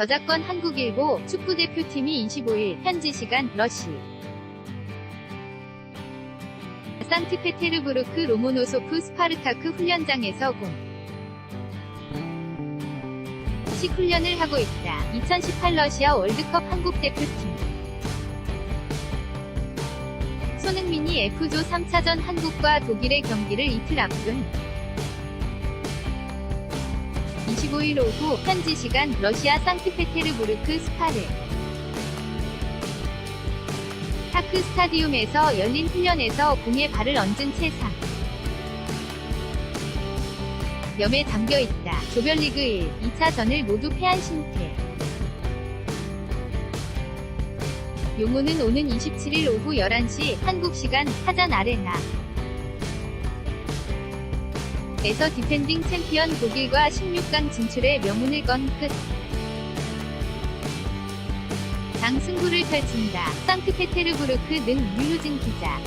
저작권 한국일보 축구대표팀이 25일 현지 시간 러시. 산트페테르부르크 로모노소프 스파르타크 훈련장에서 공. 식 훈련을 하고 있다. 2018 러시아 월드컵 한국 대표팀. 손흥민이 F조 3차전 한국과 독일의 경기를 이틀 앞둔 25일 오후 현지 시간 러시아 상트페테르부르크 스파르 타크 스타디움에서 열린 훈련에서 공에 발을 얹은 채상 염에 담겨 있다. 조별리그 1, 2차전을 모두 패한 신태. 용호는 오는 27일 오후 11시 한국 시간 사전 아레나 에서 디펜딩 챔피언 독일과 16강 진출의 명운을 건 끝. 당 승부를 펼친다. 상트페테르부르크 능 류효진 기자.